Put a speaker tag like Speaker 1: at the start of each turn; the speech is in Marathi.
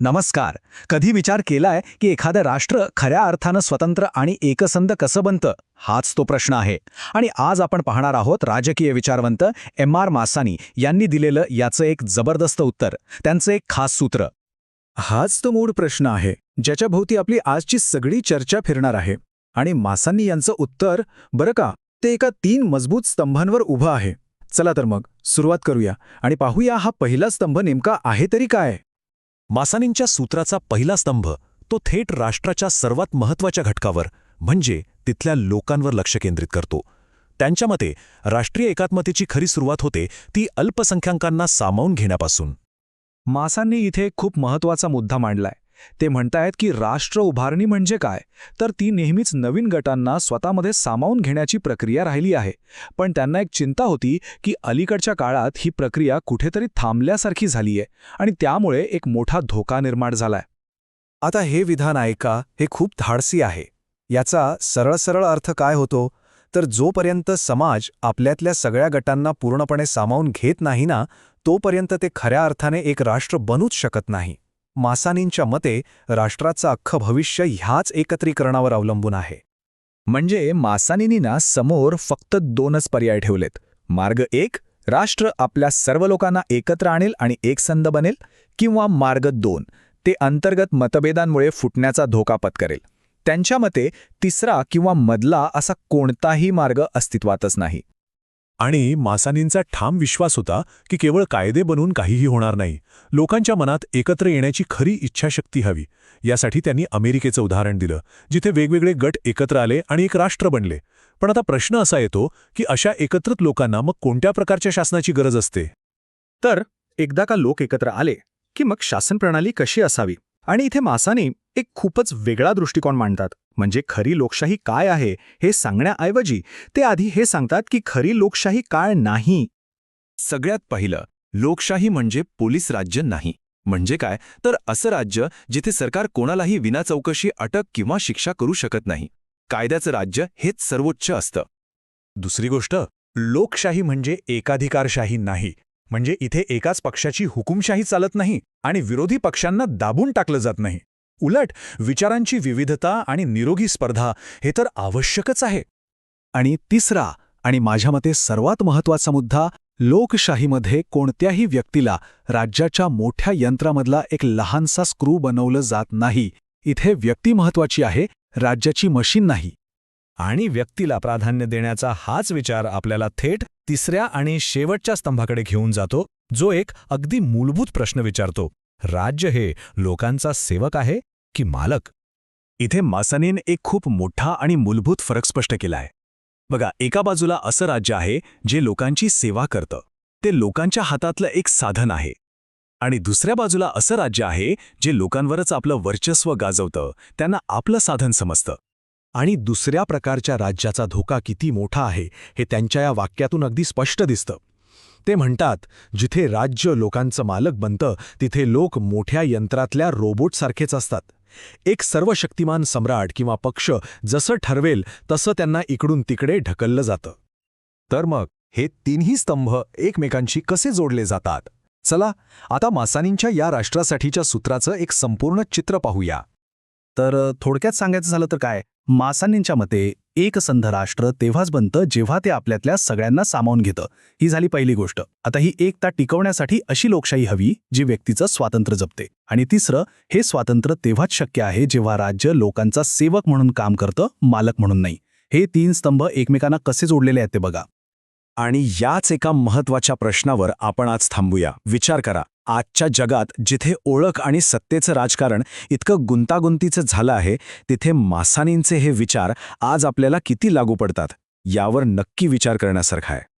Speaker 1: नमस्कार. कधी विचार केलाय की एखादं राष्ट्र खऱ्या अर्थानं स्वतंत्र आणि एकसंध कसं बनतं? हाच तो प्रश्न आहे. आणि आज आपण पाहणार आहोत राजकीय विचारवंत एम आर मासानी यांनी दिलेलं याचं एक जबरदस्त उत्तर त्यांचं एक खास सूत्र. हाच तो मूळ प्रश्न आहे ज्याच्याभोवती आपली आजची सगळी चर्चा फिरणार आहे. आणि मासांनी यांचं उत्तर बरं का ते एका तीन मजबूत स्तंभांवर उभं आहे. चला तर मग सुरुवात करूया. आणि पाहूया हा पहिला स्तंभ नेमका आहे तरी काय?
Speaker 2: मासानींच्या सूत्राचा पहिला स्तंभ तो थेट राष्ट्राच्या सर्वात महत्त्वाच्या घटकावर म्हणजे तिथल्या लोकांवर लक्ष केंद्रित करतो. त्यांच्या मते राष्ट्रीय एकात्मतेची खरी सुरुवात होते ती अल्पसंख्याकांना सामावून घेण्यापासून.
Speaker 1: मासांनी इथे खूप महत्त्वाचा मुद्दा मांडलाय. ते म्हणतायत की राष्ट्र उभारणी म्हणजे काय? तर ती नेहमीच नवीन गटांना स्वतःमध्ये सामावून घेण्याची प्रक्रिया राहिली आहे. पण त्यांना एक चिंता होती की अलीकडच्या काळात ही प्रक्रिया कुठेतरी थांबल्यासारखी झालीय आणि त्यामुळे एक मोठा धोका निर्माण झालाय.
Speaker 3: आता हे विधान ऐका हे खूप धाडसी आहे. याचा सरळ सरळ अर्थ काय होतो? तर जोपर्यंत समाज आपल्यातल्या सगळ्या गटांना पूर्णपणे सामावून घेत नाही ना तोपर्यंत ते खऱ्या अर्थाने एक राष्ट्र बनूच शकत नाही. मासानींच्या मते राष्ट्राचं अख्खं भविष्य ह्याच एकत्रीकरणावर अवलंबून आहे.
Speaker 1: म्हणजे मासानिनींना समोर फक्त दोनच पर्याय ठेवलेत. मार्ग एक राष्ट्र आपल्या सर्व लोकांना एकत्र आणेल आणि एकसंध बनेल किंवा मार्ग दोन ते अंतर्गत मतभेदांमुळे फुटण्याचा धोका पत्करेल. त्यांच्या मते तिसरा किंवा मधला असा कोणताही मार्ग अस्तित्वातच नाही.
Speaker 2: आणि मासानींचा ठाम विश्वास होता की केवळ कायदे बनवून काहीही होणार नाही. लोकांच्या मनात एकत्र येण्याची खरी इच्छाशक्ती हवी. यासाठी त्यांनी अमेरिकेचं उदाहरण दिलं जिथे वेगवेगळे गट एकत्र आले आणि एक राष्ट्र बनले. पण आता प्रश्न असा येतो की अशा एकत्रित लोकांना मग कोणत्या प्रकारच्या शासनाची गरज असते?
Speaker 1: तर एकदा का लोक एकत्र आले की मग शासन प्रणाली कशी असावी? आणि इथे मासाने एक खूपच वेगळा दृष्टिकोन मांडतात. म्हणजे खरी लोकशाही काय आहे हे सांगण्याऐवजी ते आधी हे सांगतात की खरी लोकशाही काय नाही.
Speaker 4: सगळ्यात पहिलं लोकशाही म्हणजे पोलीस राज्य नाही. म्हणजे काय? तर असं राज्य जिथे सरकार कोणालाही विना चौकशी अटक किंवा शिक्षा करू शकत नाही. कायद्याचं राज्य हेच सर्वोच्च असतं.
Speaker 2: दुसरी गोष्ट लोकशाही म्हणजे एकाधिकारशाही नाही. म्हणजे इथे एकाच पक्षाची हुकुमशाही चालत नाही आणि विरोधी पक्षांना दाबून टाकलं जात नाही. उलट विचारांची विविधता आणि निरोगी स्पर्धा हे तर आवश्यकच आहे.
Speaker 1: आणि तिसरा आणि माझ्या मते सर्वात महत्त्वाचा मुद्दा लोकशाहीमध्ये कोणत्याही व्यक्तीला राज्याच्या मोठ्या यंत्रामधला एक लहानसा स्क्रू बनवलं जात नाही. इथे व्यक्ती महत्वाची आहे राज्याची मशीन नाही.
Speaker 2: आणि व्यक्तीला प्राधान्य देण्याचा हाच विचार आपल्याला थेट तिसऱ्या आणि शेवटच्या स्तंभाकडे घेऊन जातो जो एक अगदी मूलभूत प्रश्न विचारतो. राज्य हे लोकांचा सेवक आहे की मालक?
Speaker 1: इथे मासानेन एक खूप मोठा आणि मूलभूत फरक स्पष्ट केला आहे बघा एका बाजूला असं राज्य आहे जे लोकांची सेवा करतं. ते लोकांच्या हातातलं एक साधन आहे. आणि दुसऱ्या बाजूला असं राज्य आहे जे लोकांवरच आपलं वर्चस्व गाजवतं त्यांना आपलं साधन समजतं. आणि दुसऱ्या प्रकारच्या राज्याचा धोका किती मोठा आहे हे त्यांच्या या वाक्यातून अगदी स्पष्ट दिसतं. ते म्हणतात जिथे राज्य लोकांचं मालक बनतं तिथे लोक मोठ्या यंत्रातल्या रोबोटसारखेच असतात. एक सर्वशक्तिमान सम्राट किंवा पक्ष जसं ठरवेल तसं त्यांना इकडून तिकडे ढकललं जातं. तर मग हे तिन्ही स्तंभ एकमेकांशी कसे जोडले जातात? चला आता मासानींच्या या राष्ट्रासाठीच्या सूत्राचं एक संपूर्ण चित्र पाहूया. तर थोडक्यात सांगायचं झालं तर काय? मासानींच्या मते एकसंध राष्ट्र तेव्हाच बनतं जेव्हा ते आपल्यातल्या सगळ्यांना सामावून घेतं. ही झाली पहिली गोष्ट. आता ही एकता टिकवण्यासाठी अशी लोकशाही हवी जी व्यक्तीचं स्वातंत्र्य जपते. आणि तिसरं हे स्वातंत्र्य तेव्हाच शक्य आहे जेव्हा राज्य लोकांचा सेवक म्हणून काम करतं मालक म्हणून नाही. हे तीन स्तंभ एकमेकांना कसे जोडलेले आहेत ते बघा. आणि याच एका महत्त्वाच्या प्रश्नावर आपण आज थांबूया. विचार करा आजच्या जगात जिथे ओळख आणि सत्तेचं राजकारण इतकं गुंतागुंतीचं झालं आहे तिथे मासानींचे हे विचार आज आपल्याला किती लागू पडतात? यावर नक्की विचार करण्यासारखा आहे.